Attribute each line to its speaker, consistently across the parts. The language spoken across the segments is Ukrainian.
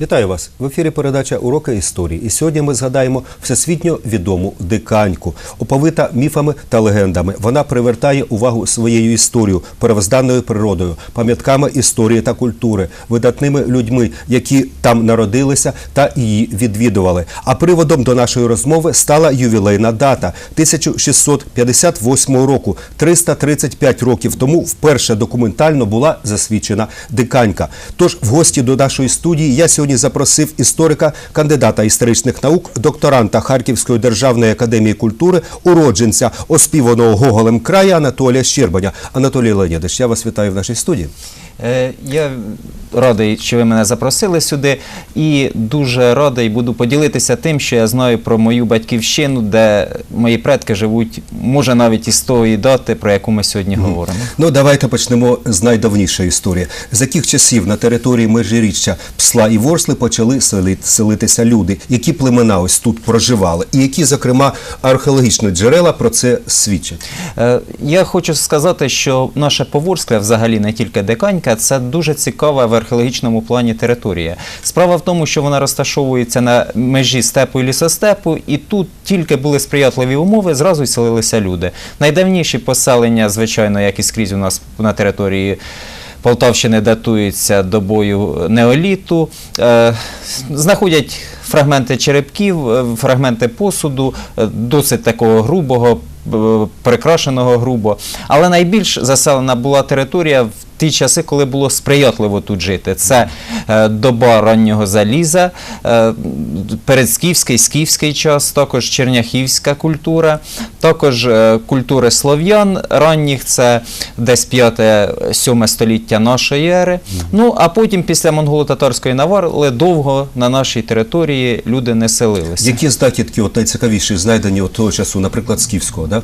Speaker 1: Вітаю вас в ефірі. Передача Уроки історії. І сьогодні ми згадаємо всесвітньо відому диканьку, оповита міфами та легендами. Вона привертає увагу своєю історією, первозданною природою, пам'ятками історії та культури, видатними людьми, які там народилися та її відвідували. А приводом до нашої розмови стала ювілейна дата 1658 року. 335 років тому вперше документально була засвідчена диканька. Тож в гості до нашої студії я сьогодні запросив історика, кандидата історичних наук, докторанта Харківської державної академії культури, уродженця оспіваного Гоголем краю Анатолія Щербаня. Анатолій Леонідович, я вас вітаю в нашій студії.
Speaker 2: Е, Я радий, що ви мене запросили сюди, і дуже радий буду поділитися тим, що я знаю про мою батьківщину, де мої предки живуть, може навіть із тої дати, про яку ми сьогодні говоримо.
Speaker 1: Ну, давайте почнемо з найдавнішої історії. З яких часів на території межиріччя Псла і Ворсли почали селитися люди? Які племена ось тут проживали? І які, зокрема, археологічні джерела про це свідчать?
Speaker 2: Е, Я хочу сказати, що наша Поворська, взагалі не тільки Диканька, це дуже цікава в археологічному плані територія. Справа в тому, що вона розташовується на межі степу і лісостепу, і тут тільки були сприятливі умови, зразу селилися люди. Найдавніші поселення, звичайно, як і скрізь у нас на території. Полтавщини датуються добою неоліту, е, знаходять фрагменти черепків, е, фрагменти посуду, е, досить такого грубого, прикрашеного грубо. Але найбільш заселена була територія в ті часи, коли було сприятливо тут жити. Це е, доба раннього заліза, е, передскіфський, скіфський час, також черняхівська культура, також е, культури слов'ян ранніх, це десь 5-7 століття нашої ери. Ну а потім, після монголо-татарської навали, довго на нашій території люди не селилися.
Speaker 1: Які здатітки от найцікавіші знайдені от того часу, наприклад, Скіфського, да?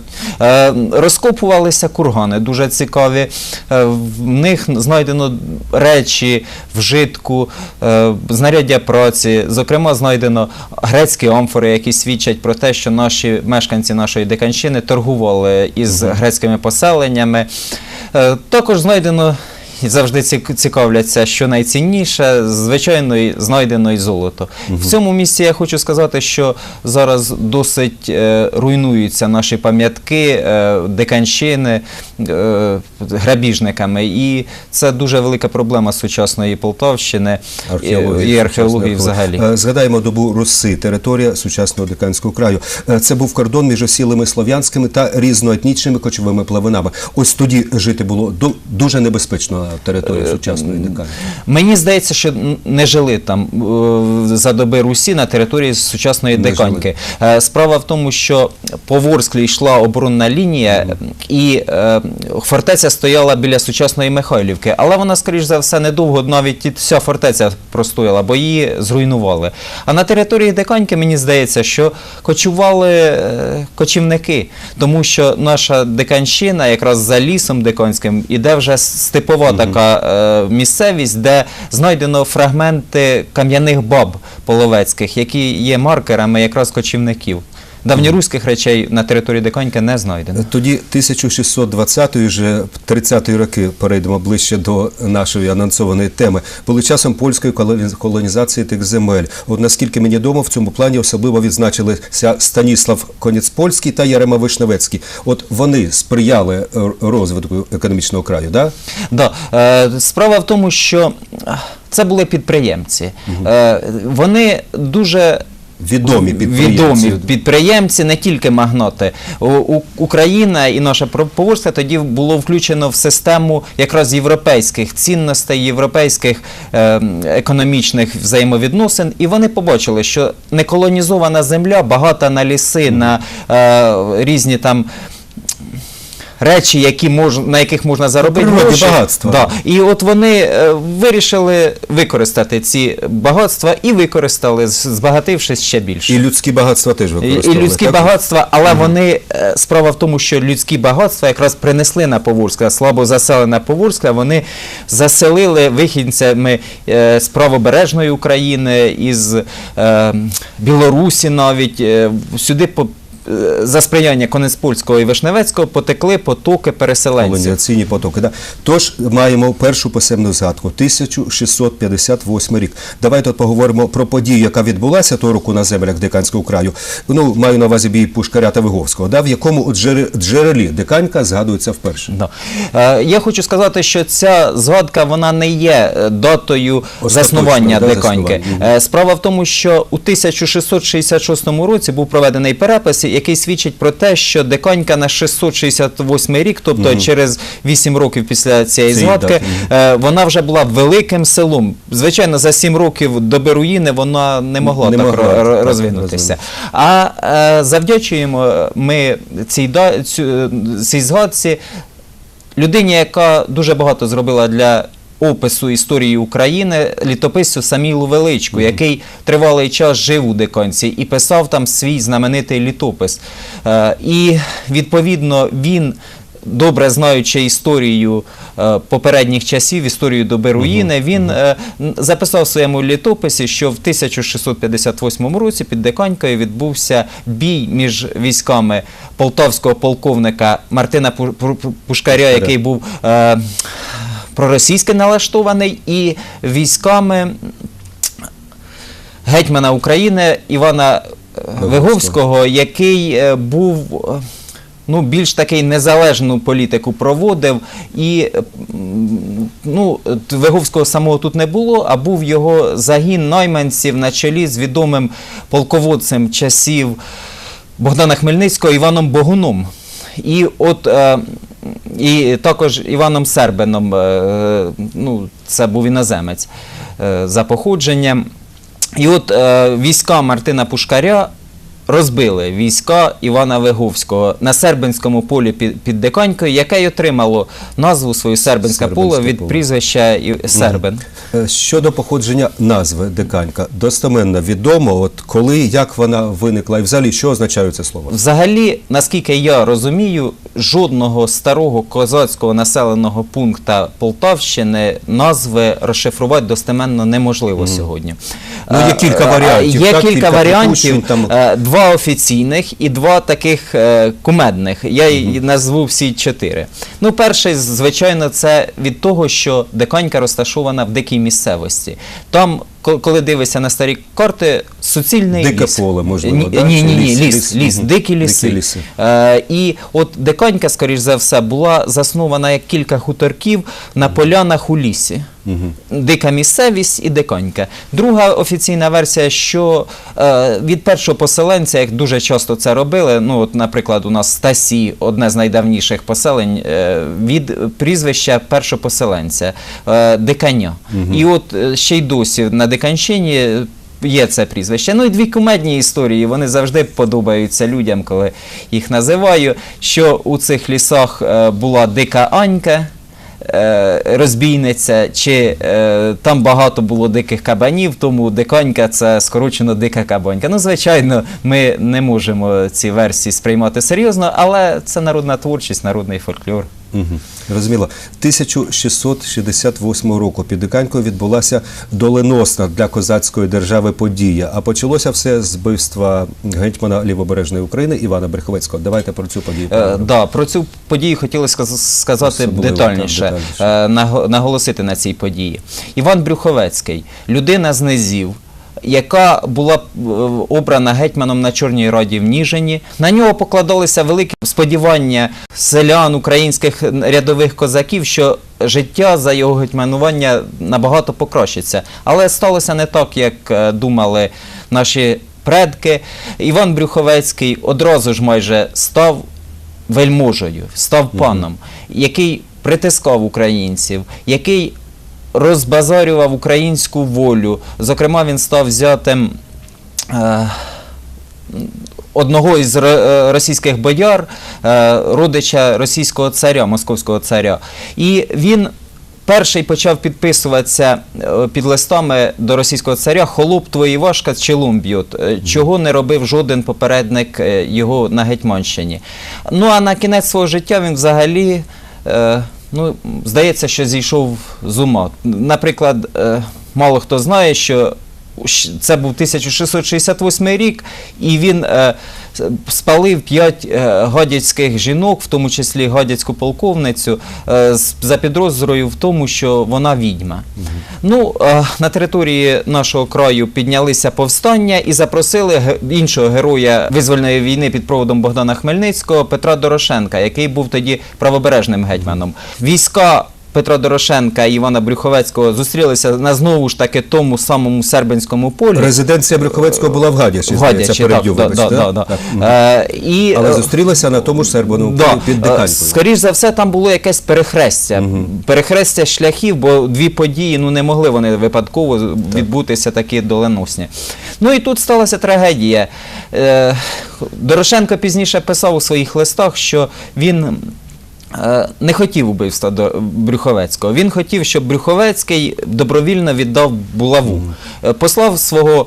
Speaker 2: Розкопувалися кургани, дуже цікаві. В них знайдено речі, вжитку, е, знаряддя праці. Зокрема, знайдено грецькі амфори, які свідчать про те, що наші мешканці нашої Диканщини торгували із грецькими поселеннями. Е, Також знайдено. Завжди цік- цікавляться, що найцінніше, звичайно, знайдено і золото. В цьому місці я хочу сказати, що зараз досить е, руйнуються наші пам'ятки, е, диканщини е, грабіжниками. І це дуже велика проблема сучасної Полтавщини і- і археології взагалі.
Speaker 1: Е, Згадаємо добу Руси, територія сучасного Диканського краю. Е, Це був кордон між осілими слов'янськими та різноетнічними кочовими племенами. Ось тоді жити було ду- дуже небезпечно території
Speaker 2: Е,
Speaker 1: сучасної Диканської.
Speaker 2: Мені здається, що не жили там е, за доби Русі на території сучасної
Speaker 1: Не
Speaker 2: Диканьки. Е, Справа в тому, що по Ворсклі йшла оборонна лінія, і фортеця стояла біля сучасної Михайлівки. Але вона, скоріш за все, недовго навіть і вся фортеця простояла, бо її зруйнували. А на території Диканьки, мені здається, що кочували кочівники, тому що наша Диканщина, якраз за лісом Диканським, іде вже степова така е, місцевість, де знайдено фрагменти кам'яних баб половецьких, які є маркерами якраз кочівників. Давньоруських речей на території Диканьки не знайдено.
Speaker 1: Тоді 1620-ї, вже 30-ті роки, перейдемо ближче до нашої анонсованої теми, були часом польської колоні- колонізації тих земель. От наскільки мені відомо, в цьому плані особливо відзначилися Станіслав Коніцпольський та Ярема Вишневецький. От вони сприяли е, розвитку економічного краю, да?
Speaker 2: Да. Е, справа в тому, що е, це були підприємці. Вони дуже
Speaker 1: Відомі підприємці.
Speaker 2: Відомі підприємці, не тільки магнати. У- Україна і наша Поволжська тоді було включено в систему якраз європейських цінностей, європейських е, економічних взаємовідносин, і вони побачили, що неколонізована земля багата на ліси, на е, різні там. Речі, які мож, на яких можна заробити
Speaker 1: Природні
Speaker 2: гроші.
Speaker 1: багатства.
Speaker 2: Да. І от вони е, вирішили використати ці багатства і використали, з- збагатившись ще більше.
Speaker 1: І людські багатства теж
Speaker 2: І, і
Speaker 1: використовували.
Speaker 2: людські
Speaker 1: так?
Speaker 2: багатства, але вони е, справа в тому, що людські багатства якраз принесли на Поворська, слабо заселена Поворська, вони заселили вихідцями е, з правобережної України, із е, Білорусі навіть е, сюди по. Е, за сприяння Конецпольського і Вишневецького потекли потоки переселенців.
Speaker 1: Колонізаційні потоки. Да? Тож маємо першу писемну згадку 1658 рік. Давайте от поговоримо про подію, яка відбулася того року на землях Диканського краю. Ну, маю на увазі бій Пушкаря та Виговського, да? в якому у джерелі Диканька згадується вперше.
Speaker 2: Да. Е, Я хочу сказати, що ця згадка вона не є е, датою заснування
Speaker 1: да,
Speaker 2: Диканьки.
Speaker 1: заснування.
Speaker 2: Справа в тому, що у 1666 році був проведений перепис, який свідчить про те, що Диканька на 668 рік, тобто через 8 років після цієї
Speaker 1: Цієї
Speaker 2: згадки,
Speaker 1: дати,
Speaker 2: е, вона вже була великим селом. Звичайно, за 7 років доби руїни вона не могла
Speaker 1: Не
Speaker 2: так
Speaker 1: могла,
Speaker 2: ро- ро-
Speaker 1: так,
Speaker 2: розвинутися. А е, завдячуємо ми цій, да- цю- цій згадці людині, яка дуже багато зробила для опису історії України, літописцю Самілу Величку, який тривалий час жив у Диканці і писав там свій знаменитий літопис. Е, І відповідно він. Добре знаючи історію е, попередніх часів, історію доби руїни, він е, записав в своєму літописі, що в 1658 році під Диканькою відбувся бій між військами полтавського полковника Мартина Пу- Пу- Пу- Пушкаря, який був е, проросійськи налаштований, і військами гетьмана України Івана е, Виговського, який е, був. е, Ну, більш такий незалежну політику проводив, і ну, Виговського самого тут не було, а був його загін найманців на чолі з відомим полководцем часів Богдана Хмельницького Іваном Богуном. І от е, і також Іваном Сербином, е, ну, це був іноземець е, за походженням. І от е, війська Мартина Пушкаря розбили війська Івана Виговського на Сербинському полі під, під Диканькою, яке й отримало назву свою Сербинське поле від
Speaker 1: поле.
Speaker 2: прізвища Сербин.
Speaker 1: Е, Щодо походження назви Диканька, достеменно відомо, от коли, як вона виникла і взагалі що означає це слово?
Speaker 2: Взагалі, наскільки я розумію, жодного старого козацького населеного пункта Полтавщини назви розшифрувати достеменно неможливо сьогодні.
Speaker 1: Ну, є
Speaker 2: Е,
Speaker 1: кілька
Speaker 2: е,
Speaker 1: варіантів,
Speaker 2: Є
Speaker 1: так,
Speaker 2: кілька,
Speaker 1: кілька
Speaker 2: варіантів,
Speaker 1: там-
Speaker 2: е, два офіційних і два таких е, кумедних. Я й назву всі чотири. Ну, перший, звичайно, це від того, що Диканька розташована в дикій місцевості. Там, коли дивишся на старі карти, суцільний
Speaker 1: Дике
Speaker 2: ліс.
Speaker 1: поле, можливо,
Speaker 2: Ні,
Speaker 1: да?
Speaker 2: ні, ні,
Speaker 1: Чи ліс,
Speaker 2: ліс,
Speaker 1: ліс, мгм.
Speaker 2: дикі ліси.
Speaker 1: Дикі ліси.
Speaker 2: Е, і от Диканька, скоріш за все, була заснована як кілька хуторків на полянах у лісі. Дика місцевість і диканька. Друга офіційна версія, що е, від першого поселенця, як дуже часто це робили, ну от, наприклад, у нас Стасі, одне з найдавніших поселень, е, від прізвища першопоселенця е, диканя. І от е, ще й досі на Диканщині. Є це прізвище. Ну і дві кумедні історії. Вони завжди подобаються людям, коли їх називаю. Що у цих лісах е, була дика Анька, е, розбійниця, чи е, там багато було диких кабанів, тому диканька це скорочено дика кабанька. Ну, звичайно, ми не можемо ці версії сприймати серйозно, але це народна творчість, народний фольклор.
Speaker 1: Угу. Розуміло. 1668 року під Диканькою відбулася доленосна для козацької держави подія. А почалося все з вбивства гетьмана лівобережної України Івана Бреховецького. Давайте про цю подію.
Speaker 2: Е, да, про цю подію хотілося сказати
Speaker 1: Особливо,
Speaker 2: детальніше,
Speaker 1: так, детальніше.
Speaker 2: е, наго- наголосити на цій події. Іван Брюховецький, людина з низів. Яка була е, обрана гетьманом на Чорній Раді в Ніжині. На нього покладалися великі сподівання селян, українських рядових козаків, що життя за його гетьманування набагато покращиться. Але сталося не так, як е, думали наші предки. Іван Брюховецький одразу ж майже став вельможею, став паном, який притискав українців, який розбазарював українську волю. Зокрема, він став взятим. Е, Одного із е, російських бояр, е, родича російського царя, московського царя. І він перший почав підписуватися під листами до російського царя Холоп твої важка челом б'ють, чого не робив жоден попередник його на Гетьманщині. Ну а на кінець свого життя він взагалі. Ну, здається, що зійшов з ума. Наприклад, е, мало хто знає, що це був 1668 рік, і він е, спалив п'ять е, гадяцьких жінок, в тому числі гадяцьку полковницю, е, за підозрою в тому, що вона відьма. Ну, е, на території нашого краю піднялися повстання і запросили іншого героя визвольної війни під проводом Богдана Хмельницького Петра Дорошенка, який був тоді правобережним гетьманом. Війська Петра Дорошенка і Івана Брюховецького зустрілися на знову ж таки тому самому сербинському полі.
Speaker 1: Резиденція Брюховецького була в Гадячі,
Speaker 2: В
Speaker 1: здається,
Speaker 2: Гадячі, так,
Speaker 1: переб'ю,
Speaker 2: да, да,
Speaker 1: да?
Speaker 2: да,
Speaker 1: Так.
Speaker 2: Е, і,
Speaker 1: Але
Speaker 2: е,
Speaker 1: зустрілися на тому ж сербаному
Speaker 2: Да.
Speaker 1: полі під
Speaker 2: Е,
Speaker 1: Диканькою.
Speaker 2: Скоріш за все, там було якесь перехрестя. Перехрестя шляхів, бо дві події ну не могли вони випадково відбутися такі доленосні. Ну і тут сталася трагедія. Дорошенко пізніше писав у своїх листах, що він. Е, Не хотів убивства до Брюховецького. Він хотів, щоб Брюховецький добровільно віддав булаву. Е, Послав свого,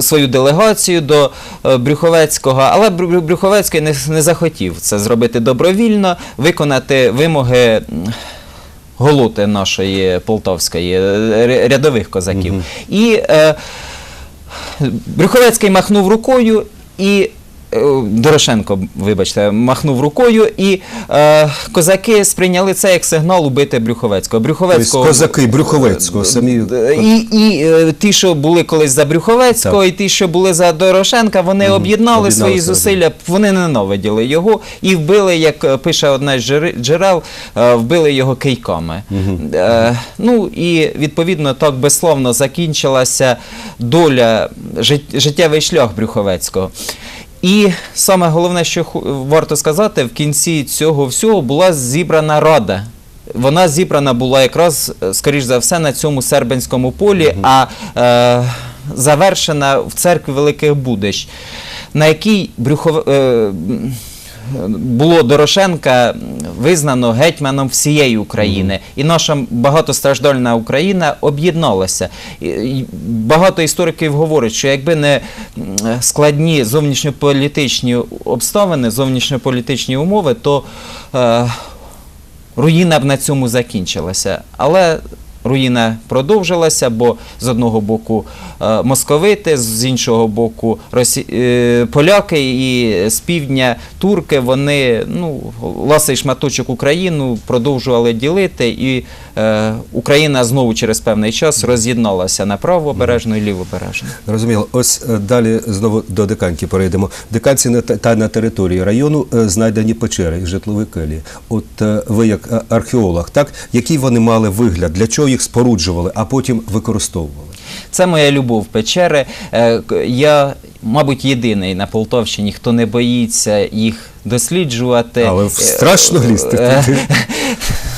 Speaker 2: свою делегацію до е, Брюховецького, але Брю- Брю- Брюховецький не, не захотів це зробити добровільно, виконати вимоги голоти нашої полтавської, ря- рядових козаків. І е, Брюховецький махнув рукою і. Е, Дорошенко, вибачте, махнув рукою, і е, козаки сприйняли це як сигнал убити Брюховецького.
Speaker 1: Тобто
Speaker 2: Брюховецького
Speaker 1: козаки Брюховецького самі.
Speaker 2: Е, І, і е, ті, що були колись за Брюховецького,
Speaker 1: Так.
Speaker 2: і ті, що були за Дорошенка, вони об'єднали
Speaker 1: Об'єднали
Speaker 2: свої
Speaker 1: себе,
Speaker 2: зусилля, вони ненавиділи його і вбили, як е, пише одне з джери- джерел, е, вбили його кийками. Е, ну і відповідно так безсловно закінчилася доля, жит- життєвий шлях Брюховецького. І саме головне, що варто сказати, в кінці цього всього була зібрана рада. Вона зібрана була якраз, е, скоріш за все, на цьому сербенському полі, а е, завершена в церкві Великих Будищ, на якій Брюхов... е, було Дорошенка визнано гетьманом всієї України, і наша багатостраждальна Україна об'єдналася. Багато істориків говорять, що якби не складні зовнішньополітичні обставини, зовнішньополітичні умови, то е, руїна б на цьому закінчилася. Але руїна продовжилася, бо з одного боку е, московити, з іншого боку росі... е, поляки і з півдня турки, вони ну, ласий шматочок Україну продовжували ділити, і е, Україна знову через певний час роз'єдналася на правобережну і лівобережну.
Speaker 1: Зрозуміло. Ось далі знову до Диканьки перейдемо. Диканці на та- на території району знайдені печери і житлові келії. От ви як археолог, так який вони мали вигляд, для чого їх споруджували, а потім використовували?
Speaker 2: Це моя любов печери. Е, Я, мабуть, єдиний на Полтавщині, хто не боїться їх досліджувати.
Speaker 1: Але
Speaker 2: Е,
Speaker 1: страшно лізти
Speaker 2: е,
Speaker 1: туди.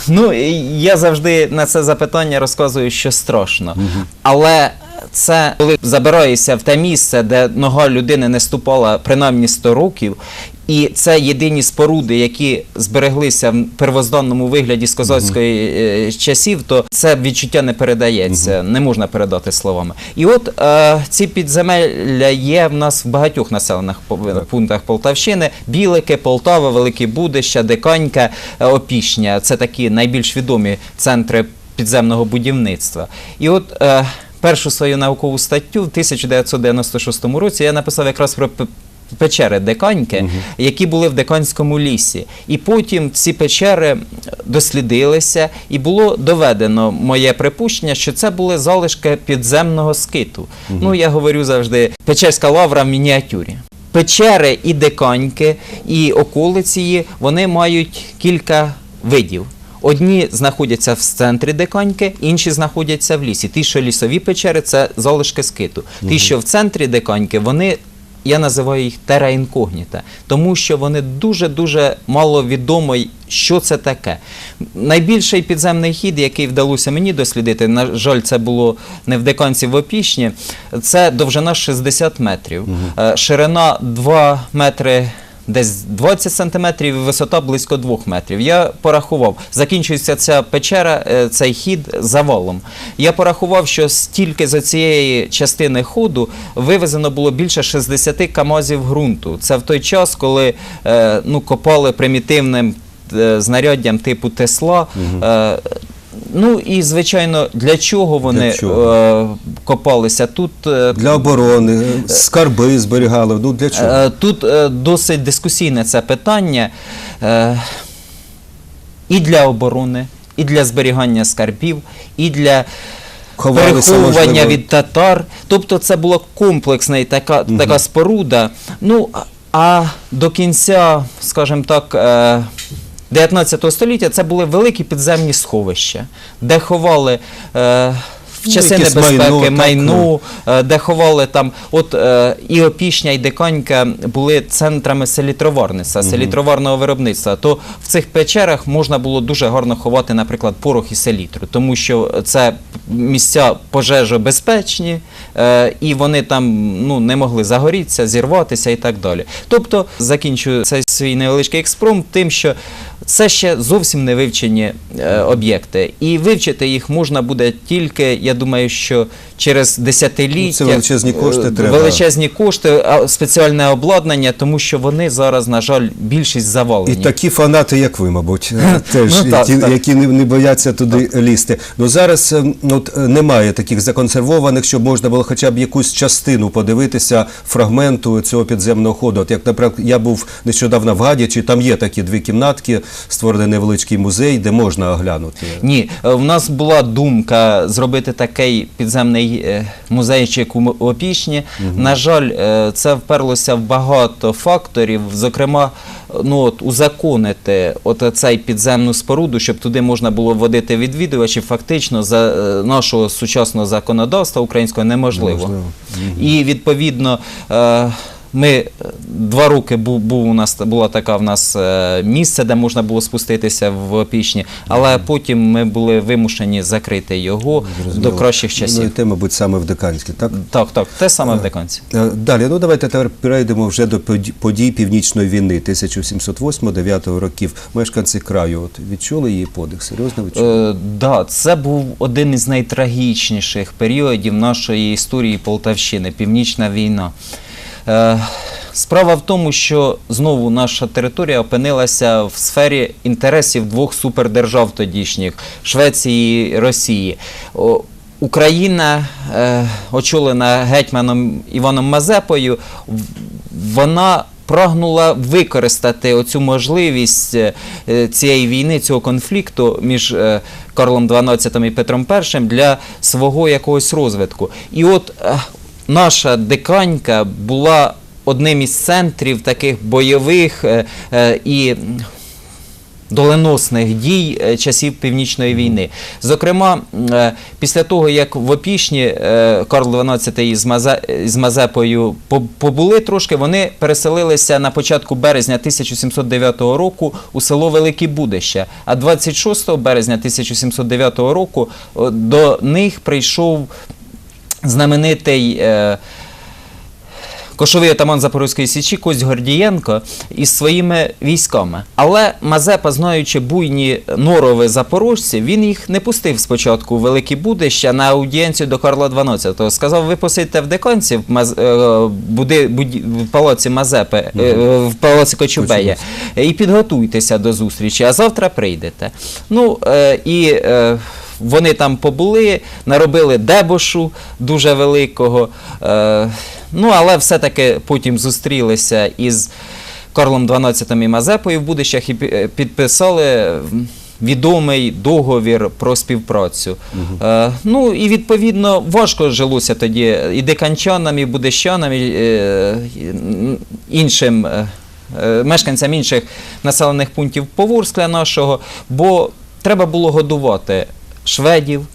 Speaker 2: Ну, я завжди на це запитання розказую, що страшно. Але це коли забираєшся в те місце, де нога людини не ступала принаймні 100 років, і це єдині споруди, які збереглися в первозданному вигляді з козацької е, часів, то це відчуття не передається, не можна передати словами. І от е, ці підземелля є в нас в багатьох населених пов- пунктах Полтавщини: Білики, Полтава, Великі Будища, Диканька, е, Опішня. Це такі найбільш відомі центри підземного будівництва. І от е, першу свою наукову статтю в 1996 році я написав якраз про п- печери Деканьки, які були в Деканському лісі. І потім ці печери дослідилися, і було доведено моє припущення, що це були залишки підземного скиту. Ну, я говорю завжди, Печерська лавра в мініатюрі. Печери і деканьки, і околиці, вони мають кілька видів. Одні знаходяться в центрі деканьки, інші знаходяться в лісі. Ті, що лісові печери, це залишки скиту. Ті, що в центрі деканьки, вони. Я називаю їх тера інкогніта, тому що вони дуже-дуже мало відомо, що це таке. Найбільший підземний хід, який вдалося мені дослідити, на жаль, це було не в Деканці в Опішні, це довжина 60 метрів, Е, ширина 2 метри. Десь 20 сантиметрів і висота близько 2 метрів. Я порахував, закінчується ця печера, е, цей хід завалом. Я порахував, що стільки за цієї частини ходу вивезено було більше 60 камазів ґрунту. Це в той час, коли е, ну, копали примітивним е, знаряддям типу Тесла. Е, Ну і звичайно, для чого вони
Speaker 1: Для чого?
Speaker 2: Е, копалися? Тут е,
Speaker 1: Для оборони, е, скарби зберігали. Ну для чого?
Speaker 2: Е, Тут е, досить дискусійне це питання е, і для оборони, і для зберігання скарбів, і для
Speaker 1: Ховалися,
Speaker 2: переховування
Speaker 1: можливо.
Speaker 2: від татар. Тобто це була комплексна і така, така споруда. Ну, а- а до кінця, скажімо так, е, 19 століття це були великі підземні сховища, де ховали. Е, в
Speaker 1: Ну,
Speaker 2: часи
Speaker 1: якесь
Speaker 2: небезпеки
Speaker 1: майно, так,
Speaker 2: де ховали там, от е, і Опішня, і Диканька були центрами селітроварництва, селітроварного виробництва. То в цих печерах можна було дуже гарно ховати, наприклад, порох і селітру, тому що це місця пожежобезпечні, е, і вони там ну, не могли загорітися, зірватися і так далі. Тобто закінчую цей свій невеличкий експромт тим, що це ще зовсім не вивчені е, об'єкти, і вивчити їх можна буде тільки, я думаю, що через десятиліття
Speaker 1: Ну, це величезні кошти
Speaker 2: е,
Speaker 1: треба.
Speaker 2: величезні кошти, спеціальне обладнання, тому що вони зараз, на жаль, більшість
Speaker 1: І такі фанати, як ви, мабуть, теж
Speaker 2: Ну, так,
Speaker 1: ті,
Speaker 2: так.
Speaker 1: які не, не бояться туди лізти. Ну зараз е, от, е, немає таких законсервованих, щоб можна було хоча б якусь частину подивитися фрагменту цього підземного ходу. От як, наприклад, я був нещодавно в Гадячі, там є такі дві кімнатки, створений невеличкий музей, де можна оглянути.
Speaker 2: Ні, е, в нас була думка зробити такий підземний е, музейчик у М- Опішні. На жаль, е, це вперлося в багато факторів, зокрема, ну от узаконити от цей підземну споруду, щоб туди можна було вводити відвідувачів, фактично за нашого сучасного законодавства українського неможливо.
Speaker 1: Неможливо.
Speaker 2: І відповідно. Ми е, два роки був, був у нас була така в нас е, місце, де можна було спуститися в опішні, але потім ми були вимушені закрити його до
Speaker 1: Зрозуміло.
Speaker 2: кращих
Speaker 1: Ну, і
Speaker 2: часів.
Speaker 1: те, мабуть, саме в Диканській, так?
Speaker 2: Так, так, те саме в деканці.
Speaker 1: Е, Далі, ну давайте тепер перейдемо вже до подій- подій Північної війни 1708-9 років. Мешканці краю от, відчули її подих? Серйозно відчули?
Speaker 2: Е, да, це був один із найтрагічніших періодів нашої історії Полтавщини Північна війна. Е, справа в тому, що знову наша територія опинилася в сфері інтересів двох супердержав тодішніх Швеції і Росії. Україна, е, очолена гетьманом Іваном Мазепою, вона прагнула використати оцю можливість е, цієї війни, цього конфлікту між Карлом XII і Петром І для свого якогось розвитку. І от наша диканька була одним із центрів таких бойових е, е, і доленосних дій е, часів Північної війни. Зокрема, після того, як в Опішні Карл XII з Мазепою побули трошки, вони переселилися на початку березня 1709 року у село Велике Будище. А 26 березня 1709 року до них прийшов знаменитий. е, Кошовий отаман Запорозької січі Кость Гордієнко із своїми військами. Але Мазепа, знаючи буйні норови запорожців, він їх не пустив спочатку у Великі Будища на аудієнцію до Карла XII. Сказав, ви посидьте в деканці в, Маз... е, буди... буді- в палаці Мазепи, е, в палаці Кочубея, і підготуйтеся до зустрічі, а завтра прийдете. Ну і вони там побули, наробили дебошу дуже великого. Е, ну, але все-таки потім зустрілися із Карлом XII і Мазепою в Будищах і е, підписали відомий договір про співпрацю. Е, ну і відповідно важко жилося тоді і диканчанам, і будищанам, і е, іншим. е, Мешканцям інших населених пунктів Поворскля нашого, бо треба було годувати шведів.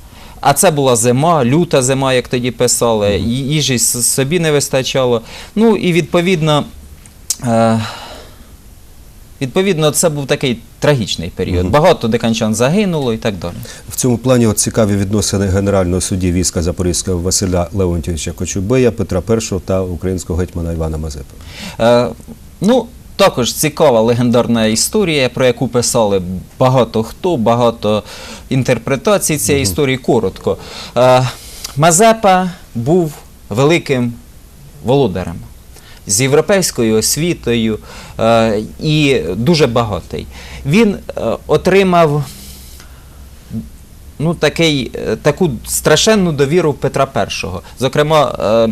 Speaker 2: А це була зима, люта зима, як тоді писали, їжі собі не вистачало. Ну і відповідно, е, відповідно, це був такий трагічний період. Багато диканчан загинуло і так далі.
Speaker 1: В цьому плані от цікаві відносини генерального судді війська Запорізького Василя Леонтьовича Кочубея, Петра І та українського гетьмана Івана Мазепи.
Speaker 2: Е, ну, також цікава легендарна історія, про яку писали багато хто, багато інтерпретацій цієї історії. Коротко. Е, Мазепа був великим володарем з європейською освітою е, і дуже багатий. Він е, отримав ну, такий, е, таку страшенну довіру Петра І. Зокрема, е,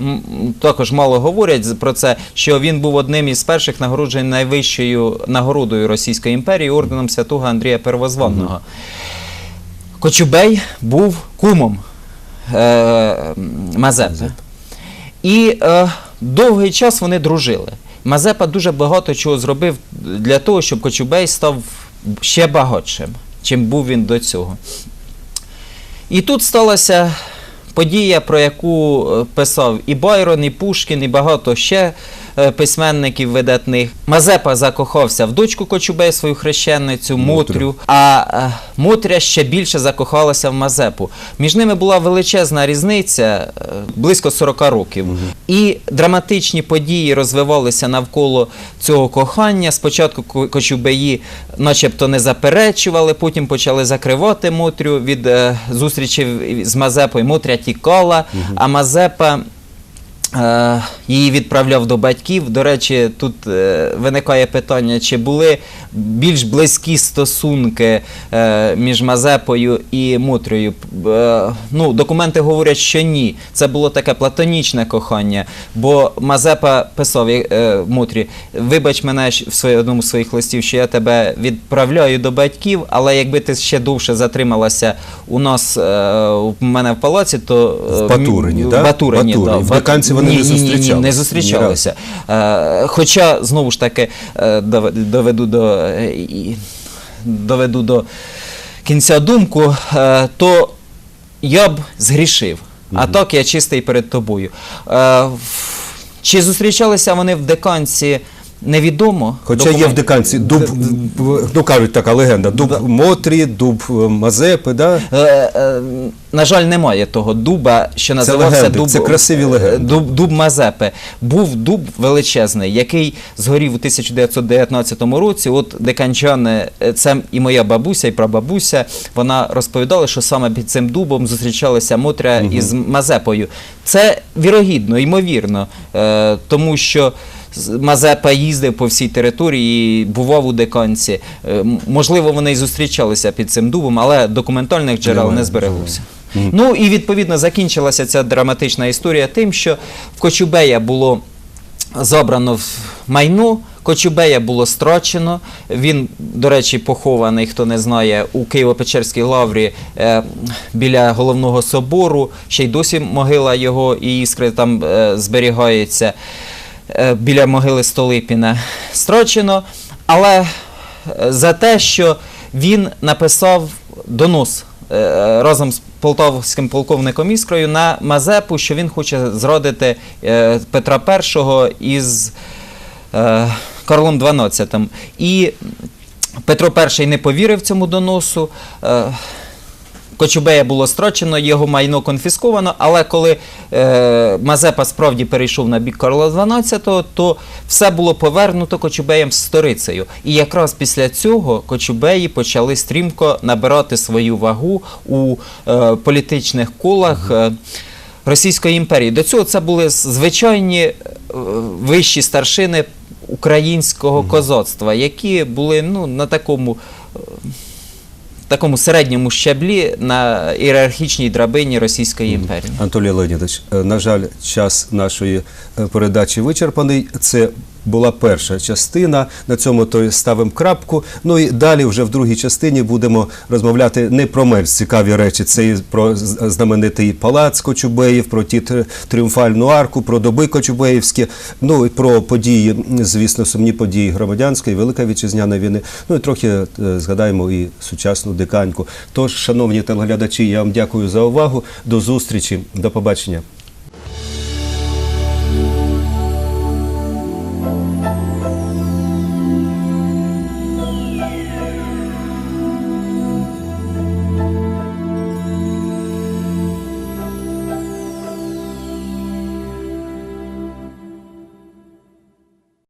Speaker 2: також мало говорять про це, що він був одним із перших нагороджений найвищою нагородою Російської імперії орденом святого Андрія Первозванного. Кочубей був кумом е, Мазепи. І е, довгий час вони дружили. Мазепа дуже багато чого зробив для того, щоб Кочубей став ще багатшим, чим був він до цього. І тут сталася подія, про яку е, писав і Байрон, і Пушкін, і багато ще письменників видатних. Мазепа закохався в дочку Кочубей, свою хрещеницю,
Speaker 1: Мотрю.
Speaker 2: А е, Мотря ще більше закохалася в Мазепу. Між ними була величезна різниця, е, близько 40 років. І драматичні події розвивалися навколо цього кохання. Спочатку Кочубеї начебто не заперечували, потім почали закривати Мотрю від е, зустрічі з Мазепою. Мотря тікала, а Мазепа. Е, її відправляв до батьків. До речі, тут е, виникає питання, чи були більш близькі стосунки е, між Мазепою і Мутрою. Ну, документи говорять, що ні. Це було таке платонічне кохання. Бо Мазепа писав Мутрі, вибач мене в своє- одному з своїх листів, що я тебе відправляю до батьків, але якби ти ще довше затрималася у нас у мене в палаці, то
Speaker 1: В Батурині,
Speaker 2: в Батурині,
Speaker 1: Батурині.
Speaker 2: да,
Speaker 1: В
Speaker 2: Бат-
Speaker 1: Диканці вони
Speaker 2: ні,
Speaker 1: не
Speaker 2: зустрічалися. ні, не зустрічалися. Е, хоча, знову ж таки, е, доведу до, е, доведу до кінця думку, е, то я б згрішив. А так я чистий перед тобою. Чи зустрічалися вони в деканці, невідомо.
Speaker 1: Хоча є в диканці дуб, ну кажуть така легенда, дуб Мотрі, дуб е, Мазепи, да?
Speaker 2: Е, е, на жаль, немає того дуба, що називався
Speaker 1: легенди,
Speaker 2: дуб,
Speaker 1: це красиві легенди.
Speaker 2: е, дуб, дуб Мазепи. Був дуб величезний, який згорів у 1919 році. От деканчани, е, це і моя бабуся, і прабабуся, вона розповідала, що саме під цим дубом зустрічалися Мотря із Мазепою. Це вірогідно, ймовірно, е, тому що Мазепа їздив по всій території, і бував у деканці. Е, Можливо, вони і зустрічалися під цим дубом, але документальних джерел не збереглося. Ну і відповідно закінчилася ця драматична історія тим, що в Кочубея було забрано в майно. Кочубея було страчено. Він, до речі, похований, хто не знає, у Києво-Печерській лаврі е, біля головного собору. Ще й досі могила його і іскри там е, зберігається біля могили Столипіна. Страчено. Але е, за те, що він написав донос е, разом з полтавським полковником Іскрою на Мазепу, що він хоче зрадити е, Петра І із е, Карлом XII. І Петро І не повірив цьому доносу. Кочубея було страчено, його майно конфісковано, але коли е, Мазепа справді перейшов на бік Карла XII, то все було повернуто Кочубеєм з сторицею. І якраз після цього Кочубеї почали стрімко набирати свою вагу у е, політичних колах. Е, Російської імперії. До цього це були звичайні е, вищі старшини українського козацтва, які були ну, на такому е, такому середньому щаблі на ієрархічній драбині Російської імперії.
Speaker 1: Анатолій Леонідович, е, на жаль, час нашої е, передачі вичерпаний. Це була перша частина. На цьому то ставимо крапку. Ну і далі, вже в другій частині, будемо розмовляти не про менш цікаві речі. Це і про знаменитий палац Кочубеїв, про ті тріумфальну арку, про доби Кочубеївські, ну і про події, звісно, сумні події громадянської, Великої вітчизняної війни. Ну і трохи е, згадаємо і сучасну диканьку. Тож, шановні телеглядачі, я вам дякую за увагу. До зустрічі, до побачення.